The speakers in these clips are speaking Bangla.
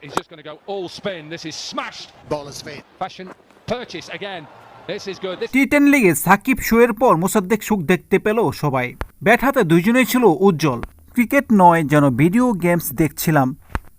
He's just going to go all spin. This is smashed. Bowler's fit. Fashion purchase again. This is good. This T ten লিগে সাকিব শোয়ের পর মোসাদ্দেক সুখ দেখতে পেল সবাই ব্যাট হাতে দুইজনেই ছিল উজ্জ্বল ক্রিকেট নয় যেন ভিডিও গেমস দেখছিলাম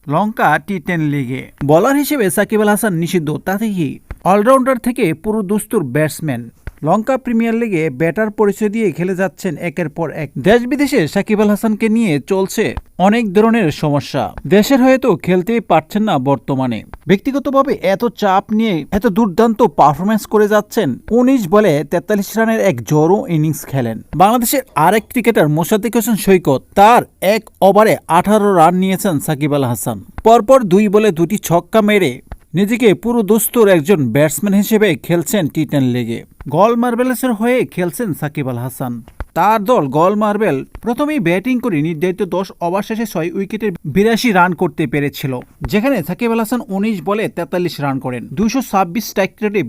লঙ্কা টি টেন লিগে বলার হিসেবে সাকিব আল হাসান নিষিদ্ধ তাতে কি অলরাউন্ডার থেকে পুরো দুস্তুর ব্যাটসম্যান লঙ্কা প্রিমিয়ার লিগে ব্যাটার পরিচয় দিয়ে খেলে যাচ্ছেন একের পর এক। দেশ বিদেশে সাকিব আল হাসানকে নিয়ে চলছে অনেক ধরনের সমস্যা। দেশের হয়ে তো খেলতেই পারছেন না বর্তমানে। ব্যক্তিগতভাবে এত চাপ নিয়ে এত দুর্দান্ত পারফরমেন্স করে যাচ্ছেন উনিশ বলে তেতাল্লিশ রানের এক জোরো ইনিংস খেলেন। বাংলাদেশের আরেক ক্রিকেটার মোসাদ্দেক হোসেন সৈকত তার এক ওভারে আঠারো রান নিয়েছেন সাকিব আল হাসান। পরপর দুই বলে দুটি ছক্কা মেরে নিজেকে পুরো দোস্তর একজন ব্যাটসম্যান হিসেবে খেলছেন টি টেন লিগে গল মার্বেলসের হয়ে খেলছেন সাকিব আল হাসান। তার দল গল মার্বেল প্রথমেই ব্যাটিং করে নির্ধারিত দশ ওভার শেষে ছয় উইকেটে বিরাশি রান করতে পেরেছিল, যেখানে সাকিব আল হাসান উনিশ বলে তেতাল্লিশ রান করেন। দুশো ছাব্বিশ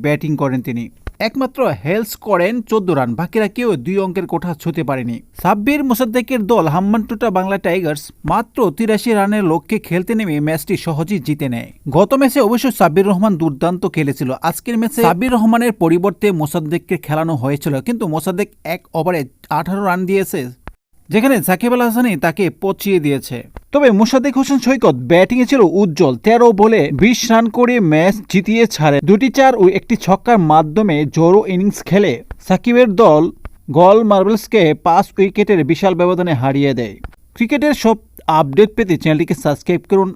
ব্যাটিং করেন তিনি। একমাত্র হেলস করেন চোদ্দ রান, বাকিরা কেউ দুই অঙ্কের কোঠা ছুঁতে পারেনি। সাব্বির মোসাদ্দেকের দল হাম্মানটুটা বাংলা টাইগার্স মাত্র তিরাশি রানের লক্ষ্যে খেলতে নেমে ম্যাচটি সহজেই জিতে নেয়। গত ম্যাচে অবশ্য সাব্বির রহমান দুর্দান্ত খেলেছিল। আজকের ম্যাচে সাব্বির রহমানের পরিবর্তে মোসাদ্দেককে খেলানো হয়েছিল, কিন্তু মোসাদ্দেক এক ওভারে আঠারো রান দিয়েছে, যেখানে সাকিব আল হাসানি তাকে পচিয়ে দিয়েছে। তবে মোশাদেক হোসেন সৈকত ব্যাটিংয়ে ছিল উজ্জ্বল। তেরো বলে বিশ রান করে ম্যাচ জিতিয়ে ছাড়ে। দুটি চার ও একটি ছক্কার মাধ্যমে জোরো ইনিংস খেলে। সাকিবের দল গল মার্বেলসকে পাঁচ উইকেটের বিশাল ব্যবধানে হারিয়ে দেয়। ক্রিকেটের সব আপডেট পেতে চ্যানেলটিকে সাবস্ক্রাইব করুন।